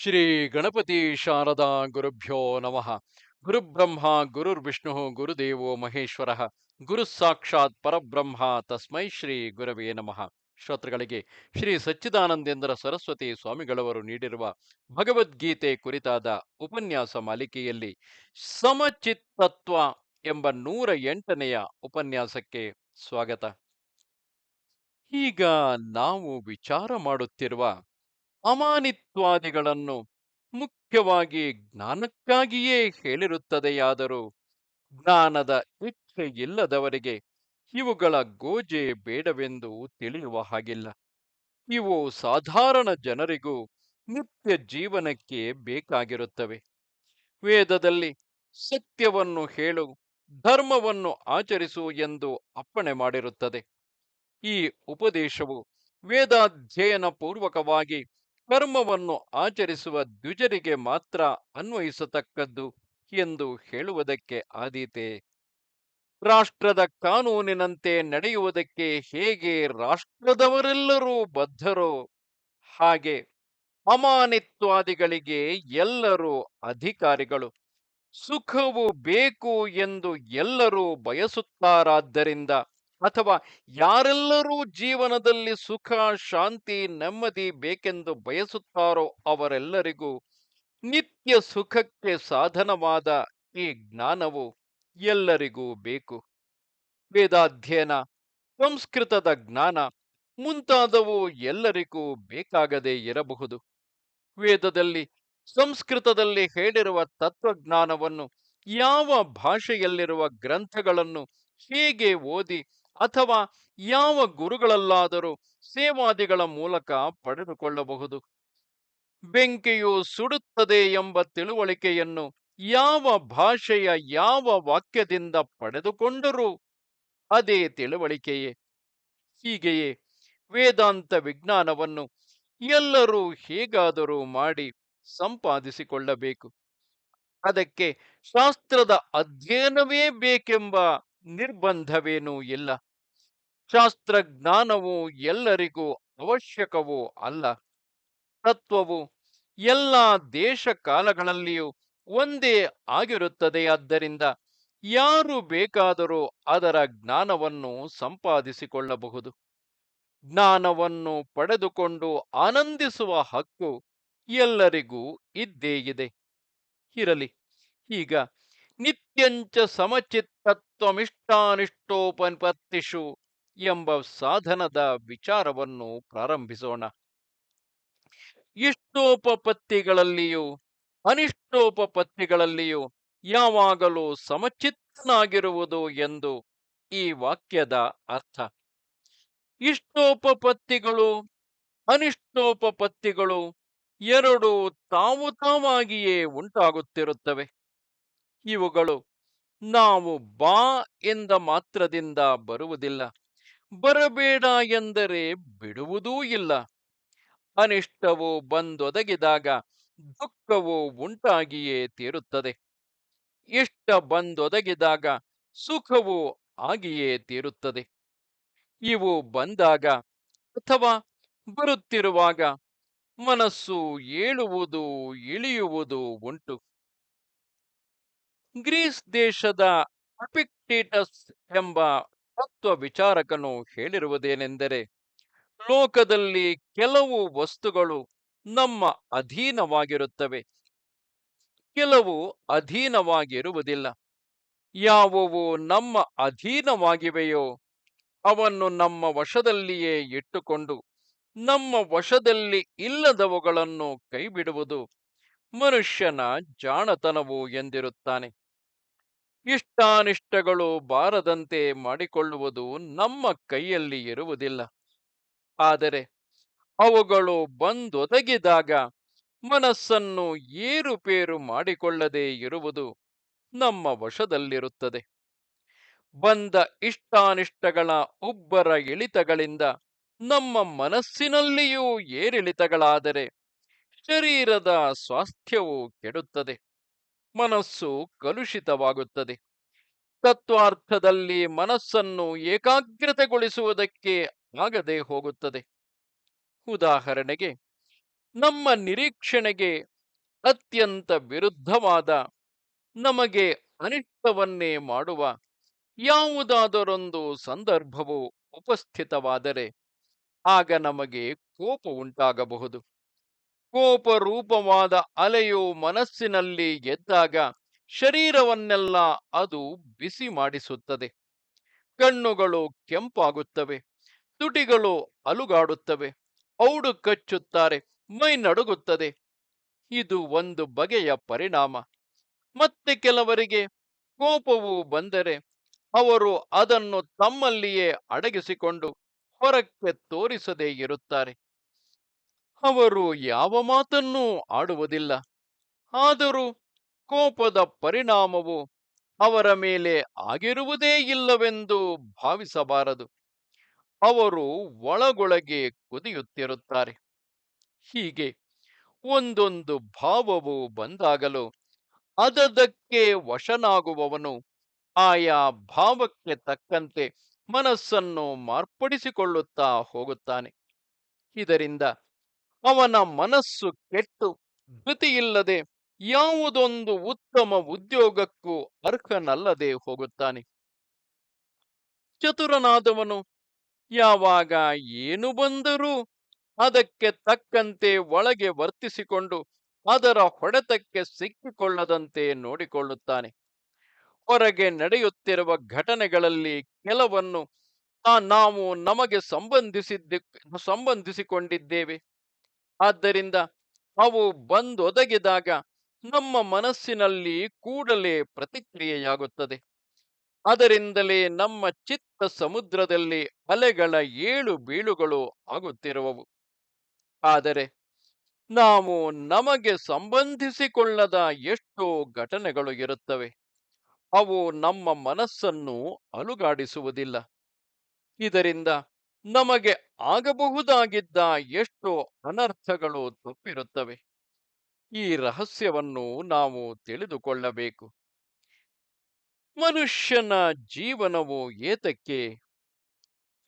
ಶ್ರೀ ಗಣಪತಿ ಶಾರದಾ ಗುರುಭ್ಯೋ ನಮಃ. ಗುರುಬ್ರಹ್ಮ, ಗುರುರ್ವಿಷ್ಣು, ಗುರುದೇವೋ ಮಹೇಶ್ವರ. ಗುರು ಸಾಕ್ಷಾತ್ ಪರಬ್ರಹ್ಮ ತಸ್ಮೈ ಶ್ರೀ ಗುರವೇ ನಮಃ. ಶ್ರೋತೃಗಳಿಗೆ ಶ್ರೀ ಸಚ್ಚಿದಾನಂದೇಂದ್ರ ಸರಸ್ವತಿ ಸ್ವಾಮಿಗಳವರು ನೀಡಿರುವ ಭಗವದ್ಗೀತೆ ಕುರಿತಾದ ಉಪನ್ಯಾಸ ಮಾಲಿಕೆಯಲ್ಲಿ ಸಮಚಿತ್ತತ್ವ ಎಂಬ ನೂರ ಎಂಟನೆಯ ಉಪನ್ಯಾಸಕ್ಕೆ ಸ್ವಾಗತ. ಈಗ ನಾವು ವಿಚಾರ ಮಾಡುತ್ತಿರುವ ಅಮಾನಿತ್ವಾದಿಗಳನ್ನು ಮುಖ್ಯವಾಗಿ ಜ್ಞಾನಕ್ಕಾಗಿಯೇ ಹೇಳಿರುತ್ತದೆಯಾದರೂ ಜ್ಞಾನದ ಇಚ್ಛೆ ಇಲ್ಲದವರಿಗೆ ಇವುಗಳ ಗೋಜೆ ಬೇಡವೆಂದು ತಿಳಿಯುವ ಹಾಗಿಲ್ಲ. ಇವು ಸಾಧಾರಣ ಜನರಿಗೂ ನಿತ್ಯ ಜೀವನಕ್ಕೆ ಬೇಕಾಗಿರುತ್ತವೆ. ವೇದದಲ್ಲಿ ಸತ್ಯವನ್ನು ಹೇಳು, ಧರ್ಮವನ್ನು ಆಚರಿಸು ಎಂದು ಅಪ್ಪಣೆ ಮಾಡಿರುತ್ತದೆ. ಈ ಉಪದೇಶವು ವೇದಾಧ್ಯಯನ ಪೂರ್ವಕವಾಗಿ ಕರ್ಮವನ್ನು ಆಚರಿಸುವ ದ್ವಿಜರಿಗೆ ಮಾತ್ರ ಅನ್ವಯಿಸತಕ್ಕದ್ದು ಎಂದು ಹೇಳುವುದಕ್ಕೆ ಆದೀತೆ. ರಾಷ್ಟ್ರದ ಕಾನೂನಿನಂತೆ ನಡೆಯುವುದಕ್ಕೆ ಹೇಗೆ ರಾಷ್ಟ್ರದವರೆಲ್ಲರೂ ಬದ್ಧರೋ, ಹಾಗೆ ಅಮಾನಿತ್ವಾದಿಗಳಿಗೆ ಎಲ್ಲರೂ ಅಧಿಕಾರಿಗಳು. ಸುಖವು ಬೇಕು ಎಂದು ಎಲ್ಲರೂ ಬಯಸುತ್ತಾರಾದ್ದರಿಂದ ಅಥವಾ ಯಾರೆಲ್ಲರೂ ಜೀವನದಲ್ಲಿ ಸುಖ, ಶಾಂತಿ, ನೆಮ್ಮದಿ ಬೇಕೆಂದು ಬಯಸುತ್ತಾರೋ ಅವರೆಲ್ಲರಿಗೂ ನಿತ್ಯ ಸುಖಕ್ಕೆ ಸಾಧನವಾದ ಈ ಜ್ಞಾನವು ಎಲ್ಲರಿಗೂ ಬೇಕು. ವೇದಾಧ್ಯಯನ, ಸಂಸ್ಕೃತದ ಜ್ಞಾನ ಮುಂತಾದವು ಎಲ್ಲರಿಗೂ ಬೇಕಾಗದೇ ಇರಬಹುದು. ವೇದದಲ್ಲಿ, ಸಂಸ್ಕೃತದಲ್ಲಿ ಹೇಳಿರುವ ತತ್ವಜ್ಞಾನವನ್ನು ಯಾವ ಭಾಷೆಯಲ್ಲಿರುವ ಗ್ರಂಥಗಳನ್ನು ಹೇಗೆ ಓದಿ ಅಥವಾ ಯಾವ ಗುರುಗಳಲ್ಲಾದರೂ ಸೇವಾದಿಗಳ ಮೂಲಕ ಪಡೆದುಕೊಳ್ಳಬಹುದು. ಬೆಂಕಿಯು ಸುಡುತ್ತದೆ ಎಂಬ ತಿಳುವಳಿಕೆಯನ್ನು ಯಾವ ಭಾಷೆಯ ಯಾವ ವಾಕ್ಯದಿಂದ ಪಡೆದುಕೊಂಡರೂ? ಅದೇ ತಿಳುವಳಿಕೆಯೇ. ಹೀಗೆಯೇ ವೇದಾಂತ ವಿಜ್ಞಾನವನ್ನು ಎಲ್ಲರೂ ಹೇಗಾದರೂ ಮಾಡಿ ಸಂಪಾದಿಸಿಕೊಳ್ಳಬೇಕು. ಅದಕ್ಕೆ ಶಾಸ್ತ್ರದ ಅಧ್ಯಯನವೇ ಬೇಕೆಂಬ ನಿರ್ಬಂಧವೇನೂ ಇಲ್ಲ. ಶಾಸ್ತ್ರಜ್ಞಾನವು ಎಲ್ಲರಿಗೂ ಅವಶ್ಯಕವೂ ಅಲ್ಲ. ತತ್ವವು ಎಲ್ಲ ದೇಶ ಕಾಲಗಳಲ್ಲಿಯೂ ಒಂದೇ ಆಗಿರುತ್ತದೆಯಾದ್ದರಿಂದ ಯಾರು ಬೇಕಾದರೂ ಅದರ ಜ್ಞಾನವನ್ನು ಸಂಪಾದಿಸಿಕೊಳ್ಳಬಹುದು. ಜ್ಞಾನವನ್ನು ಪಡೆದುಕೊಂಡು ಆನಂದಿಸುವ ಹಕ್ಕು ಎಲ್ಲರಿಗೂ ಇದ್ದೇ ಇದೆ. ಇರಲಿ, ಈಗ ನಿತ್ಯಂಚ ಸಮಚಿತ್ತತ್ವಮಿಷ್ಟಾನಿಷ್ಟೋಪನಿಪತ್ತಿಷು ಎಂಬ ಸಾಧನದ ವಿಚಾರವನ್ನು ಪ್ರಾರಂಭಿಸೋಣ. ಇಷ್ಟೋಪಪತ್ತಿಗಳಲ್ಲಿಯೂ, ಅನಿಷ್ಟೋಪಪತ್ತಿಗಳಲ್ಲಿಯೂ ಯಾವಾಗಲೂ ಸಮಚಿತ್ತನಾಗಿರುವುದು ಎಂದು ಈ ವಾಕ್ಯದ ಅರ್ಥ. ಇಷ್ಟೋಪಪತ್ತಿಗಳು, ಅನಿಷ್ಟೋಪಪತ್ತಿಗಳು ಎರಡು ತಾವು ತಾವಾಗಿಯೇ ಉಂಟಾಗುತ್ತಿರುತ್ತವೆ. ಇವುಗಳು ನಾವು ಬಾ ಎಂದ ಮಾತ್ರದಿಂದ ಬರುವುದಿಲ್ಲ. ಬರಬೇಡ ಎಂದರೆ ಬಿಡುವುದೂ ಇಲ್ಲ. ಅನಿಷ್ಟವು ಬಂದೊದಗಿದಾಗ ದುಃಖವು ಉಂಟಾಗಿಯೇ ತೀರುತ್ತದೆ. ಇಷ್ಟ ಬಂದೊದಗಿದಾಗ ಸುಖವು ಆಗಿಯೇ ತೀರುತ್ತದೆ. ಇವು ಬಂದಾಗ ಅಥವಾ ಬರುತ್ತಿರುವಾಗ ಮನಸ್ಸು ಏಳುವುದು ಇಳಿಯುವುದು ಉಂಟು. ಗ್ರೀಸ್ ದೇಶದ ಅಪಿಕ್ಟೇಟಸ್ ಎಂಬ ತತ್ವ ವಿಚಾರಕನು ಹೇಳಿರುವುದೇನೆಂದರೆ, ಲೋಕದಲ್ಲಿ ಕೆಲವು ವಸ್ತುಗಳು ನಮ್ಮ ಅಧೀನವಾಗಿರುತ್ತವೆ. ಕೆಲವು ಅಧೀನವಾಗಿರುವುದಿಲ್ಲ. ಯಾವುವು ನಮ್ಮ ಅಧೀನವಾಗಿವೆಯೋ, ಅವನ್ನು ನಮ್ಮ ವಶದಲ್ಲಿಯೇ ಇಟ್ಟುಕೊಂಡು, ನಮ್ಮ ವಶದಲ್ಲಿ ಇಲ್ಲದವುಗಳನ್ನು ಕೈಬಿಡುವುದು ಮನುಷ್ಯನ ಜಾಣತನವು ಎಂದಿರುತ್ತಾನೆ. ಇಷ್ಟಾನಿಷ್ಟಗಳು ಬಾರದಂತೆ ಮಾಡಿಕೊಳ್ಳುವುದು ನಮ್ಮ ಕೈಯಲ್ಲಿ ಇರುವುದಿಲ್ಲ. ಆದರೆ ಅವುಗಳು ಬಂದೊದಗಿದಾಗ ಮನಸ್ಸನ್ನು ಏರುಪೇರು ಮಾಡಿಕೊಳ್ಳದೇ ಇರುವುದು ನಮ್ಮ ವಶದಲ್ಲಿರುತ್ತದೆ. ಬಂದ ಇಷ್ಟಾನಿಷ್ಟಗಳ ಉಬ್ಬರ ಇಳಿತಗಳಿಂದ ನಮ್ಮ ಮನಸ್ಸಿನಲ್ಲಿಯೂ ಏರಿಳಿತಗಳಾದರೆ ಶರೀರದ ಸ್ವಾಸ್ಥ್ಯವು ಕೆಡುತ್ತದೆ. ಮನಸ್ಸು ಕಲುಷಿತವಾಗುತ್ತದೆ. ತತ್ವಾರ್ಥದಲ್ಲಿ ಮನಸ್ಸನ್ನು ಏಕಾಗ್ರತೆಗೊಳಿಸುವುದಕ್ಕೆ ಆಗದೆ ಹೋಗುತ್ತದೆ. ಉದಾಹರಣೆಗೆ, ನಮ್ಮ ನಿರೀಕ್ಷಣೆಗೆ ಅತ್ಯಂತ ವಿರುದ್ಧವಾದ, ನಮಗೆ ಅನಿಷ್ಟವನ್ನೇ ಮಾಡುವ ಯಾವುದಾದರೊಂದು ಸಂದರ್ಭವು ಉಪಸ್ಥಿತವಾದರೆ, ಆಗ ನಮಗೆ ಕೋಪ ಉಂಟಾಗಬಹುದು. ಕೋಪರೂಪವಾದ ಅಲೆಯು ಮನಸ್ಸಿನಲ್ಲಿ ಎದ್ದಾಗ ಶರೀರವನ್ನೆಲ್ಲ ಅದು ಬಿಸಿ ಮಾಡಿಸುತ್ತದೆ. ಕಣ್ಣುಗಳು ಕೆಂಪಾಗುತ್ತವೆ, ತುಟಿಗಳು ಅಲುಗಾಡುತ್ತವೆ, ಔಡು ಕಚ್ಚುತ್ತಾರೆ, ಮೈ ನಡುಗುತ್ತದೆ. ಇದು ಒಂದು ಬಗೆಯ ಪರಿಣಾಮ. ಮತ್ತೆ ಕೆಲವರಿಗೆ ಕೋಪವು ಬಂದರೆ ಅವರು ಅದನ್ನು ತಮ್ಮಲ್ಲಿಯೇ ಅಡಗಿಸಿಕೊಂಡು ಹೊರಕ್ಕೆ ತೋರಿಸದೇ ಇರುತ್ತಾರೆ. ಅವರು ಯಾವ ಮಾತನ್ನೂ ಆಡುವುದಿಲ್ಲ. ಆದರೂ ಕೋಪದ ಪರಿಣಾಮವು ಅವರ ಮೇಲೆ ಆಗಿರುವುದೇ ಇಲ್ಲವೆಂದು ಭಾವಿಸಬಾರದು. ಅವರು ಒಳಗೊಳಗೆ ಕುದಿಯುತ್ತಿರುತ್ತಾರೆ. ಹೀಗೆ ಒಂದೊಂದು ಭಾವವು ಬಂದಾಗಲೂ ಅದದಕ್ಕೆ ವಶನಾಗುವವನು ಆಯಾ ಭಾವಕ್ಕೆ ತಕ್ಕಂತೆ ಮನಸ್ಸನ್ನು ಮಾರ್ಪಡಿಸಿಕೊಳ್ಳುತ್ತಾ ಹೋಗುತ್ತಾನೆ. ಇದರಿಂದ ಅವನ ಮನಸ್ಸು ಕೆಟ್ಟು ಗತಿಯಿಲ್ಲದೆ ಯಾವುದೊಂದು ಉತ್ತಮ ಉದ್ಯೋಗಕ್ಕೂ ಅರ್ಹನಲ್ಲದೆ ಹೋಗುತ್ತಾನೆ. ಚತುರನಾದವನು ಯಾವಾಗ ಏನು ಬಂದರೂ ಅದಕ್ಕೆ ತಕ್ಕಂತೆ ಒಳಗೆ ವರ್ತಿಸಿಕೊಂಡು ಅದರ ಹೊಡೆತಕ್ಕೆ ಸಿಕ್ಕಿಕೊಳ್ಳದಂತೆ ನೋಡಿಕೊಳ್ಳುತ್ತಾನೆ. ಹೊರಗೆ ನಡೆಯುತ್ತಿರುವ ಘಟನೆಗಳಲ್ಲಿ ಕೆಲವನ್ನು ನಾವು ನಮಗೆ ಸಂಬಂಧಿಸಿದ್ದ ಸಂಬಂಧಿಸಿಕೊಂಡಿದ್ದೇವೆ. ಆದ್ದರಿಂದ ಅವು ಬಂದೊದಗಿದಾಗ ನಮ್ಮ ಮನಸ್ಸಿನಲ್ಲಿ ಕೂಡಲೇ ಪ್ರತಿಕ್ರಿಯೆಯಾಗುತ್ತದೆ. ಅದರಿಂದಲೇ ನಮ್ಮ ಚಿತ್ತ ಸಮುದ್ರದಲ್ಲಿ ಅಲೆಗಳ ಏಳು ಬೀಳುಗಳು ಆಗುತ್ತಿರುವವು. ಆದರೆ ನಾವು ನಮಗೆ ಸಂಬಂಧಿಸಿಕೊಳ್ಳದ ಎಷ್ಟೋ ಘಟನೆಗಳು ಇರುತ್ತವೆ. ಅವು ನಮ್ಮ ಮನಸ್ಸನ್ನು ಅಲುಗಾಡಿಸುವುದಿಲ್ಲ. ಇದರಿಂದ ನಮಗೆ ಆಗಬಹುದಾಗಿದ್ದ ಎಷ್ಟು ಅನರ್ಥಗಳು ತಪ್ಪಿರುತ್ತವೆ. ಈ ರಹಸ್ಯವನ್ನು ನಾವು ತಿಳಿದುಕೊಳ್ಳಬೇಕು. ಮನುಷ್ಯನ ಜೀವನವು ಏತಕ್ಕೆ?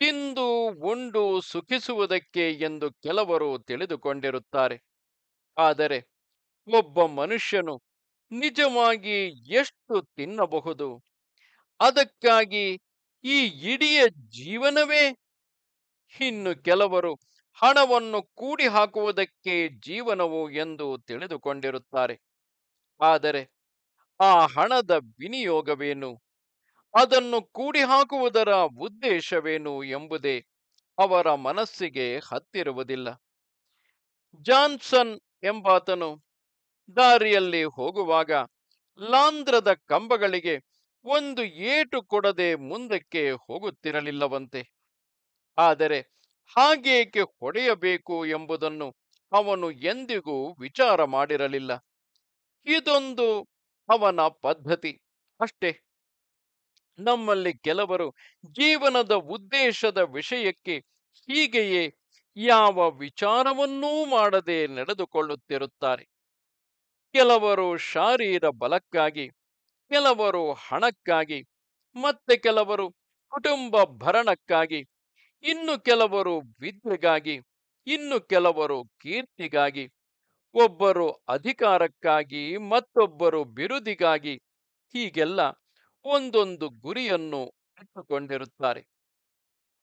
ತಿಂದು, ಉಂಡು, ಸುಖಿಸುವುದಕ್ಕೆ ಎಂದು ಕೆಲವರು ತಿಳಿದುಕೊಂಡಿರುತ್ತಾರೆ. ಆದರೆ ಒಬ್ಬ ಮನುಷ್ಯನು ನಿಜವಾಗಿ ಎಷ್ಟು ತಿನ್ನಬಹುದು? ಅದಕ್ಕಾಗಿ ಈ ಇಡೀ ಜೀವನವೇ ಇನ್ನು ಕೆಲವರು ಹಣವನ್ನು ಕೂಡಿ ಹಾಕುವುದಕ್ಕೆ ಜೀವನವು ಎಂದು ತಿಳಿದುಕೊಂಡಿರುತ್ತಾರೆ. ಆದರೆ ಆ ಹಣದ ವಿನಿಯೋಗವೇನು? ಅದನ್ನು ಕೂಡಿ ಹಾಕುವುದರ ಉದ್ದೇಶವೇನು ಎಂಬುದೇ ಅವರ ಮನಸ್ಸಿಗೆ ಹತ್ತಿರುವುದಿಲ್ಲ. ಜಾನ್ಸನ್ ಎಂಬಾತನು ದಾರಿಯಲ್ಲಿ ಹೋಗುವಾಗ ಲಾಂಧ್ರದ ಕಂಬಗಳಿಗೆ ಒಂದು ಏಟು ಕೊಡದೆ ಮುಂದಕ್ಕೆ ಹೋಗುತ್ತಿರಲಿಲ್ಲವಂತೆ. ಆದರೆ ಹಾಗೇಕೆ ಹೊಡೆಯಬೇಕು ಎಂಬುದನ್ನು ಅವನು ಎಂದಿಗೂ ವಿಚಾರ ಮಾಡಿರಲಿಲ್ಲ. ಇದೊಂದು ಅವನ ಪದ್ಧತಿ. ಅಷ್ಟೇ. ನಮ್ಮಲ್ಲಿ ಕೆಲವರು ಜೀವನದ ಉದ್ದೇಶದ ವಿಷಯಕ್ಕೆ ಹೀಗೆಯೇ ಯಾವ ವಿಚಾರವನ್ನೂ ಮಾಡದೆ ನಡೆದುಕೊಳ್ಳುತ್ತಿರುತ್ತಾರೆ. ಕೆಲವರು ಶಾರೀರ ಬಲಕ್ಕಾಗಿ, ಕೆಲವರು ಹಣಕ್ಕಾಗಿ, ಮತ್ತೆ ಕೆಲವರು ಕುಟುಂಬ ಭರಣಕ್ಕಾಗಿ ಇನ್ನು ಕೆಲವರು ವಿದ್ಯೆಗಾಗಿ, ಇನ್ನು ಕೆಲವರು ಕೀರ್ತಿಗಾಗಿ, ಒಬ್ಬರು ಅಧಿಕಾರಕ್ಕಾಗಿ, ಮತ್ತೊಬ್ಬರು ಬಿರುದಿಗಾಗಿ, ಹೀಗೆಲ್ಲ ಒಂದೊಂದು ಗುರಿಯನ್ನು ಇಟ್ಟುಕೊಂಡಿರುತ್ತಾರೆ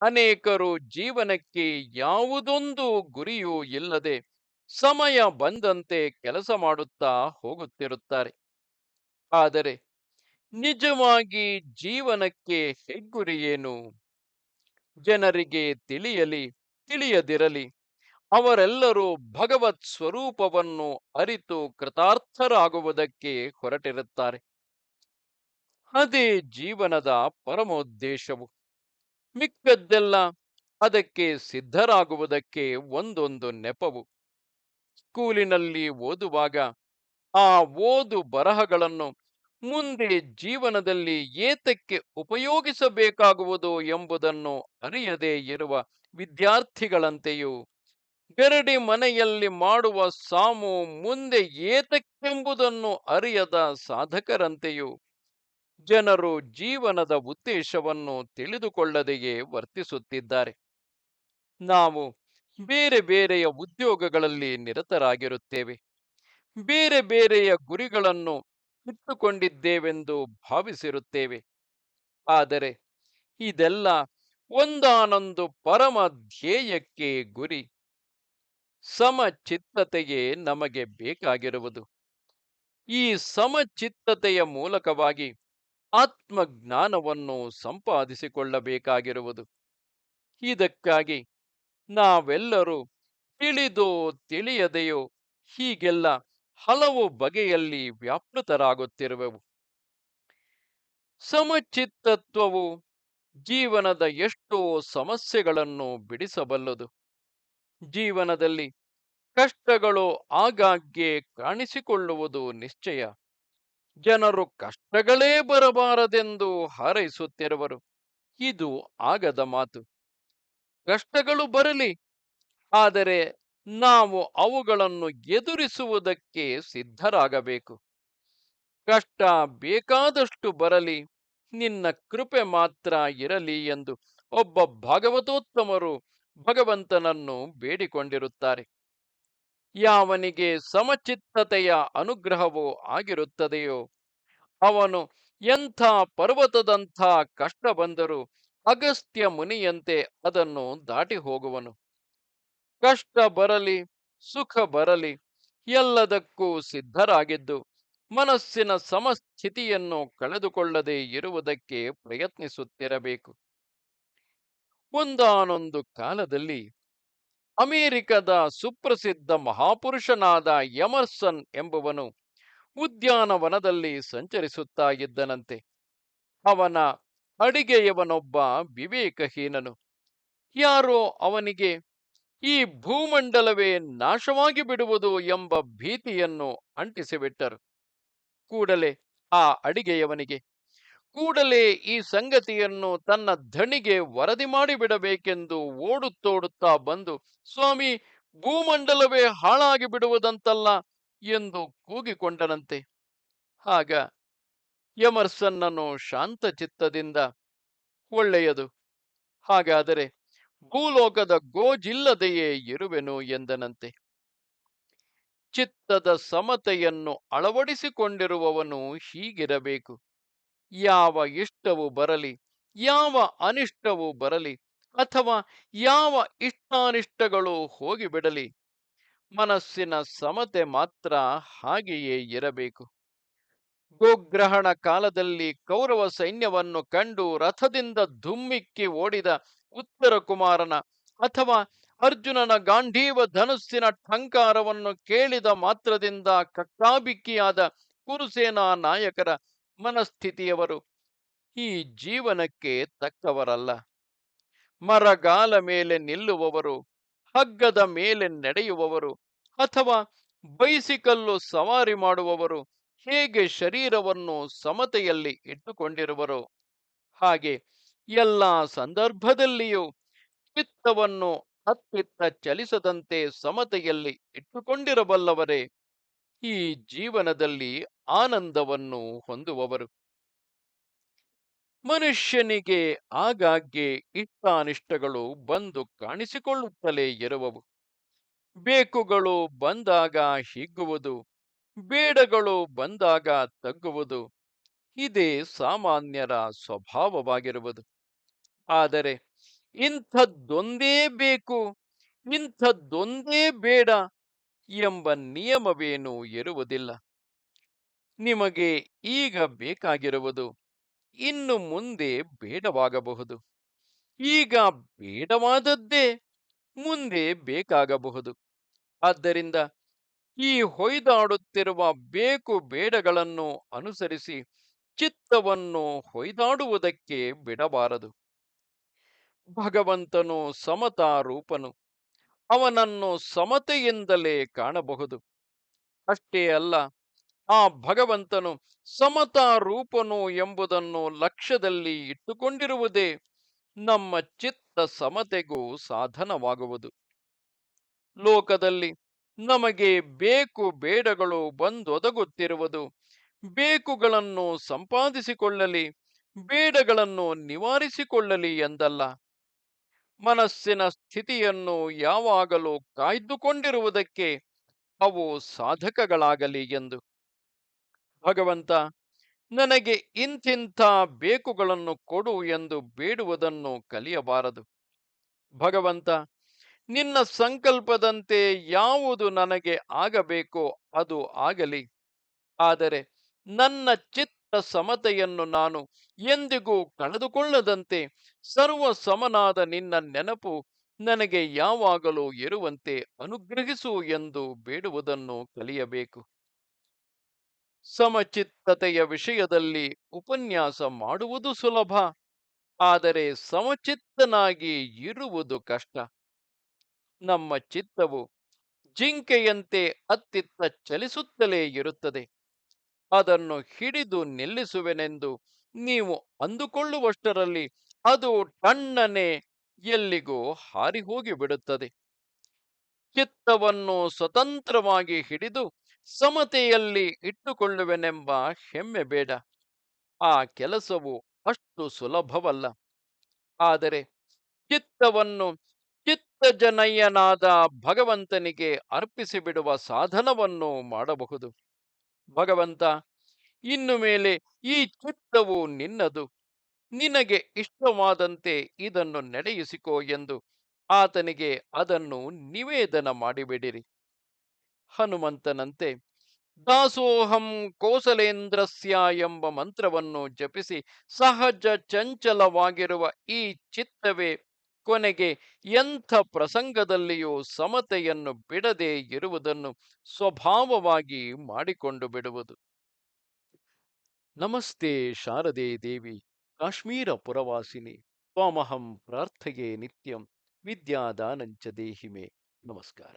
ಅನೇಕರು ಜೀವನಕ್ಕೆ ಯಾವುದೊಂದು ಗುರಿಯೂ ಇಲ್ಲದೆ ಸಮಯ ಬಂದಂತೆ ಕೆಲಸ ಮಾಡುತ್ತಾ ಹೋಗುತ್ತಿರುತ್ತಾರೆ. ಆದರೆ ನಿಜವಾಗಿ ಜೀವನಕ್ಕೆ ಹೆಗ್ಗುರಿಯೇನು ಜನರಿಗೆ ತಿಳಿಯಲಿ, ತಿಳಿಯದಿರಲಿ, ಅವರೆಲ್ಲರೂ ಭಗವತ್ ಸ್ವರೂಪವನ್ನು ಅರಿತು ಕೃತಾರ್ಥರಾಗುವುದಕ್ಕೆ ಹೊರಟಿರುತ್ತಾರೆ. ಅದೇ ಜೀವನದ ಪರಮೋದ್ದೇಶವು. ಮಿಕ್ಕದ್ದೆಲ್ಲ ಅದಕ್ಕೆ ಸಿದ್ಧರಾಗುವುದಕ್ಕೆ ಒಂದೊಂದು ನೆಪವು. ಸ್ಕೂಲಿನಲ್ಲಿ ಓದುವಾಗ ಆ ಓದು ಬರಹಗಳನ್ನು ಮುಂದೆ ಜೀವನದಲ್ಲಿ ಏತಕ್ಕೆ ಉಪಯೋಗಿಸಬೇಕಾಗುವುದು ಎಂಬುದನ್ನು ಅರಿಯದೇ ಇರುವ ವಿದ್ಯಾರ್ಥಿಗಳಂತೆಯೂ, ಗರಡಿ ಮನೆಯಲ್ಲಿ ಮಾಡುವ ಸಾಮು ಮುಂದೆ ಏತಕ್ಕೆಂಬುದನ್ನು ಅರಿಯದ ಸಾಧಕರಂತೆಯೂ, ಜನರು ಜೀವನದ ಉದ್ದೇಶವನ್ನು ತಿಳಿದುಕೊಳ್ಳದೆಯೇ ವರ್ತಿಸುತ್ತಿದ್ದಾರೆ. ನಾವು ಬೇರೆ ಬೇರೆಯ ಉದ್ಯೋಗಗಳಲ್ಲಿ ನಿರತರಾಗಿರುತ್ತೇವೆ. ಬೇರೆ ಬೇರೆಯ ಗುರಿಗಳನ್ನು ಇಟ್ಟುಕೊಂಡಿದ್ದೇವೆಂದು ಭಾವಿಸಿರುತ್ತೇವೆ. ಆದರೆ ಇದೆಲ್ಲ ಒಂದಾನೊಂದು ಪರಮ ಧ್ಯೇಯಕ್ಕೆ ಗುರಿ. ಸಮಚಿತ್ತತೆಯೇ ನಮಗೆ ಬೇಕಾಗಿರುವುದು. ಈ ಸಮಚಿತ್ತತೆಯ ಮೂಲಕವಾಗಿ ಆತ್ಮಜ್ಞಾನವನ್ನು ಸಂಪಾದಿಸಿಕೊಳ್ಳಬೇಕಾಗಿರುವುದು. ಇದಕ್ಕಾಗಿ ನಾವೆಲ್ಲರೂ ತಿಳಿದೋ ತಿಳಿಯದೆಯೋ ಹೀಗೆಲ್ಲ ಹಲವು ಬಗೆಯಲ್ಲಿ ವ್ಯಾಪೃತರಾಗುತ್ತಿರುವೆವು. ಸಮಚಿತ್ತತ್ವವು ಜೀವನದ ಎಷ್ಟೋ ಸಮಸ್ಯೆಗಳನ್ನು ಬಿಡಿಸಬಲ್ಲದು. ಜೀವನದಲ್ಲಿ ಕಷ್ಟಗಳು ಆಗಾಗ್ಗೆ ಕಾಣಿಸಿಕೊಳ್ಳುವುದು ನಿಶ್ಚಯ. ಜನರು ಕಷ್ಟಗಳೇ ಬರಬಾರದೆಂದು ಹಾರೈಸುತ್ತಿರುವರು. ಇದು ಆಗದ ಮಾತು. ಕಷ್ಟಗಳು ಬರಲಿ, ಆದರೆ ನಾವು ಅವುಗಳನ್ನು ಎದುರಿಸುವುದಕ್ಕೆ ಸಿದ್ಧರಾಗಬೇಕು. ಕಷ್ಟ ಬೇಕಾದಷ್ಟು ಬರಲಿ, ನಿನ್ನ ಕೃಪೆ ಮಾತ್ರ ಇರಲಿ ಎಂದು ಒಬ್ಬ ಭಾಗವತೋತ್ತಮರು ಭಗವಂತನನ್ನು ಬೇಡಿಕೊಂಡಿರುತ್ತಾರೆ. ಯಾವನಿಗೆ ಸಮಚಿತ್ತತೆಯ ಅನುಗ್ರಹವೂ ಆಗಿರುತ್ತದೆಯೋ, ಅವನು ಎಂಥ ಪರ್ವತದಂಥ ಕಷ್ಟ ಬಂದರೂ ಅಗಸ್ತ್ಯ ಮುನಿಯಂತೆ ಅದನ್ನು ದಾಟಿ ಹೋಗುವನು. ಕಷ್ಟ ಬರಲಿ, ಸುಖ ಬರಲಿ, ಎಲ್ಲದಕ್ಕೂ ಸಿದ್ಧರಾಗಿದ್ದು, ಮನಸ್ಸಿನ ಸಮಸ್ಥಿತಿಯನ್ನು ಕಳೆದುಕೊಳ್ಳದೆ ಇರುವುದಕ್ಕೆ ಪ್ರಯತ್ನಿಸುತ್ತಿರಬೇಕು. ಒಂದಾನೊಂದು ಕಾಲದಲ್ಲಿ ಅಮೆರಿಕದ ಸುಪ್ರಸಿದ್ಧ ಮಹಾಪುರುಷನಾದ ಎಮರ್ಸನ್ ಎಂಬುವನು ಉದ್ಯಾನವನದಲ್ಲಿ ಸಂಚರಿಸುತ್ತಾ ಇದ್ದನಂತೆ. ಅವನ ಅಡಿಗೆಯವನೊಬ್ಬ ವಿವೇಕಹೀನನು. ಯಾರೋ ಅವನಿಗೆ ಈ ಭೂಮಂಡಲವೇ ನಾಶವಾಗಿ ಬಿಡುವುದು ಎಂಬ ಭೀತಿಯನ್ನು ಅಂಟಿಸಿಬಿಟ್ಟರು. ಕೂಡಲೇ ಆ ಅಡಿಗೆಯವನಿಗೆ, ಕೂಡಲೇ ಈ ಸಂಗತಿಯನ್ನು ತನ್ನ ಧಣಿಗೆ ವರದಿ ಮಾಡಿಬಿಡಬೇಕೆಂದು ಓಡುತ್ತೋಡುತ್ತಾ ಬಂದು, ಸ್ವಾಮಿ, ಭೂಮಂಡಲವೇ ಹಾಳಾಗಿ ಬಿಡುವುದಂತಲ್ಲ ಎಂದು ಕೂಗಿಕೊಂಡನಂತೆ. ಆಗ ಎಮರ್ಸನ್ನನು ಶಾಂತಚಿತ್ತದಿಂದ, ಒಳ್ಳೆಯದು, ಹಾಗಾದರೆ ಭೂಲೋಕದ ಗೋಜಿಲ್ಲದೆಯೇ ಇರುವೆನು ಎಂದನಂತೆ. ಚಿತ್ತದ ಸಮತೆಯನ್ನು ಅಳವಡಿಸಿಕೊಂಡಿರುವವನು ಹೀಗಿರಬೇಕು. ಯಾವ ಇಷ್ಟವು ಬರಲಿ, ಯಾವ ಅನಿಷ್ಟವು ಬರಲಿ, ಅಥವಾ ಯಾವ ಇಷ್ಟಾನಿಷ್ಟಗಳು ಹೋಗಿಬಿಡಲಿ, ಮನಸ್ಸಿನ ಸಮತೆ ಮಾತ್ರ ಹಾಗೆಯೇ ಇರಬೇಕು. ಗೋಗ್ರಹಣ ಕಾಲದಲ್ಲಿ ಕೌರವ ಸೈನ್ಯವನ್ನು ಕಂಡು ರಥದಿಂದ ಧುಮ್ಮಿಕ್ಕಿ ಓಡಿದ ಉತ್ತರ ಕುಮಾರನ ಅಥವಾ ಅರ್ಜುನನ ಗಾಂಧೀವ ಧನುಸ್ಸಿನ ಠಂಕಾರವನ್ನು ಕೇಳಿದ ಮಾತ್ರದಿಂದ ಕಕ್ಕಾಬಿಕ್ಕಿಯಾದ ಕುರುಸೇನಾ ನಾಯಕರ ಮನಸ್ಥಿತಿಯವರು ಈ ಜೀವನಕ್ಕೆ ತಕ್ಕವರಲ್ಲ. ಮರಗಾಲ ಮೇಲೆ ನಿಲ್ಲುವವರು, ಹಗ್ಗದ ಮೇಲೆ ನಡೆಯುವವರು ಅಥವಾ ಬೈಸಿಕಲ್ಲು ಸವಾರಿ ಮಾಡುವವರು ಹೇಗೆ ಶರೀರವನ್ನು ಸಮತೆಯಲ್ಲಿ ಇಟ್ಟುಕೊಂಡಿರುವರು? ಹಾಗೆ ಎಲ್ಲ ಸಂದರ್ಭದಲ್ಲಿಯೂ ಚಿತ್ತವನ್ನು ಅತ್ತಿತ್ತ ಚಲಿಸದಂತೆ ಸಮತೆಯಲ್ಲಿ ಇಟ್ಟುಕೊಂಡಿರಬಲ್ಲವರೇ, ಈ ಜೀವನದಲ್ಲಿ ಆನಂದವನ್ನು ಹೊಂದುವವರು. ಮನುಷ್ಯನಿಗೆ ಆಗಾಗ್ಗೆ ಇಷ್ಟಾನಿಷ್ಟಗಳು ಬಂದು ಕಾಣಿಸಿಕೊಳ್ಳುತ್ತಲೇ ಇರುವವು. ಬೇಕುಗಳು ಬಂದಾಗ ಹಿಗ್ಗುವುದು, ಬೇಡಗಳು ಬಂದಾಗ ತಗ್ಗುವುದು, ಇದೇ ಸಾಮಾನ್ಯರ ಸ್ವಭಾವವಾಗಿರುವುದು. ಆದರೆ ಇಂಥದ್ದೊಂದೇ ಬೇಕು, ಇಂಥದ್ದೊಂದೇ ಬೇಡ ಎಂಬ ನಿಯಮವೇನೂ ಇರುವುದಿಲ್ಲ ನಿಮಗೆ ಈಗ ಬೇಕಾಗಿರುವುದು ಇನ್ನು ಮುಂದೆ ಬೇಡವಾಗಬಹುದು. ಈಗ ಬೇಡವಾದದ್ದೇ ಮುಂದೆ ಬೇಕಾಗಬಹುದು. ಆದ್ದರಿಂದ ಈ ಹೊಯ್ದಾಡುತ್ತಿರುವ ಬೇಕು ಬೇಡಗಳನ್ನು ಅನುಸರಿಸಿ ಚಿತ್ತವನ್ನು ಹೊಯ್ದಾಡುವುದಕ್ಕೆ ಬಿಡಬಾರದು. ಭಗವಂತನು ಸಮತಾರೂಪನು ಅವನನ್ನು ಸಮತೆಯಿಂದಲೇ ಕಾಣಬಹುದು. ಅಷ್ಟೇ ಅಲ್ಲ, ಆ ಭಗವಂತನು ಸಮತಾರೂಪನು ಎಂಬುದನ್ನು ಲಕ್ಷ್ಯದಲ್ಲಿ ಇಟ್ಟುಕೊಂಡಿರುವುದೇ ನಮ್ಮ ಚಿತ್ತ ಸಮತೆಗೂ ಸಾಧನವಾಗುವುದು. ಲೋಕದಲ್ಲಿ ನಮಗೆ ಬೇಕು ಬೇಡಗಳು ಬಂದೊದಗುತ್ತಿರುವುದು. ಬೇಕುಗಳನ್ನು ಸಂಪಾದಿಸಿಕೊಳ್ಳಲಿ, ಬೇಡಗಳನ್ನು ನಿವಾರಿಸಿಕೊಳ್ಳಲಿ ಎಂದಲ್ಲ. ಮನಸ್ಸಿನ ಸ್ಥಿತಿಯನ್ನು ಯಾವಾಗಲೂ ಕಾಯ್ದುಕೊಂಡಿರುವುದಕ್ಕೆ ಅವು ಸಾಧಕಗಳಾಗಲಿ ಎಂದು. ಭಗವಂತ, ನನಗೆ ಇಂತಿಂಥ ಬೇಕುಗಳನ್ನು ಕೊಡು ಎಂದು ಬೇಡುವುದನ್ನು ಕಲಿಯಬಾರದು. ಭಗವಂತ, ನಿನ್ನ ಸಂಕಲ್ಪದಂತೆ ಯಾವುದು ನನಗೆ ಆಗಬೇಕೋ ಅದು ಆಗಲಿ. ಆದರೆ ನನ್ನ ಚಿತ್ತ ಸಮತೆಯನ್ನು ನಾನು ಎಂದಿಗೂ ಕಳೆದುಕೊಳ್ಳದಂತೆ ಸರ್ವ ಸಮನಾದ ನಿನ್ನ ನೆನಪು ನನಗೆ ಯಾವಾಗಲೂ ಇರುವಂತೆ ಅನುಗ್ರಹಿಸು ಎಂದು ಬೇಡುವುದನ್ನು ಕಲಿಯಬೇಕು. ಸಮಚಿತ್ತತೆಯ ವಿಷಯದಲ್ಲಿ ಉಪನ್ಯಾಸ ಮಾಡುವುದು ಸುಲಭ, ಆದರೆ ಸಮಚಿತ್ತನಾಗಿ ಇರುವುದು ಕಷ್ಟ. ನಮ್ಮ ಚಿತ್ತವು ಜಿಂಕೆಯಂತೆ ಅತ್ತಿತ್ತ ಚಲಿಸುತ್ತಲೇ ಇರುತ್ತದೆ. ಅದನ್ನು ಹಿಡಿದು ನಿಲ್ಲಿಸುವೆನೆಂದು ನೀವು ಅಂದುಕೊಳ್ಳುವಷ್ಟರಲ್ಲಿ ಅದು ತಣ್ಣನೆ ಎಲ್ಲಿಗೂ ಹಾರಿ ಹೋಗಿ ಬಿಡುತ್ತದೆ ಚಿತ್ತವನ್ನು ಸ್ವತಂತ್ರವಾಗಿ ಹಿಡಿದು ಸಮತೆಯಲ್ಲಿ ಇಟ್ಟುಕೊಳ್ಳುವೆನೆಂಬ ಹೆಮ್ಮೆ ಬೇಡ. ಆ ಕೆಲಸವು ಅಷ್ಟು ಸುಲಭವಲ್ಲ. ಆದರೆ ಚಿತ್ತವನ್ನು ಚಿತ್ತಜನಯ್ಯನಾದ ಭಗವಂತನಿಗೆ ಅರ್ಪಿಸಿಬಿಡುವ ಸಾಧನವನ್ನು ಮಾಡಬಹುದು. ಭಗವಂತ, ಇನ್ನು ಮೇಲೆ ಈ ಚಿತ್ತವು ನಿನ್ನದು. ನಿನಗೆ ಇಷ್ಟವಾದಂತೆ ಇದನ್ನು ನಡೆಯಿಸಿಕೋ ಎಂದು ಆತನಿಗೆ ಅದನ್ನು ನಿವೇದನ ಮಾಡಿಬಿಡಿರಿ. ಹನುಮಂತನಂತೆ, ದಾಸೋಹಂ ಕೋಸಲೇಂದ್ರಸ್ಯ ಎಂಬ ಮಂತ್ರವನ್ನು ಜಪಿಸಿ ಸಹಜ ಚಂಚಲವಾಗಿರುವ ಈ ಚಿತ್ತವೇ ಕೊನೆಗೆ ಎಂಥ ಪ್ರಸಂಗದಲ್ಲಿಯೂ ಸಮತೆಯನ್ನು ಬಿಡದೆ ಇರುವುದನ್ನು ಸ್ವಭಾವವಾಗಿ ಮಾಡಿಕೊಂಡು ಬಿಡುವುದು. ನಮಸ್ತೆ ಶಾರದೆ ದೇವಿ, ಕಾಶ್ಮೀರ ಪುರವಾಸಿನಿ, ತ್ವಾಮಹಂ ಪ್ರಾರ್ಥೆಯೇ ನಿತ್ಯಂ, ವಿದ್ಯಾದಾನಂಚ ದೇಹಿಮೆ. ನಮಸ್ಕಾರ.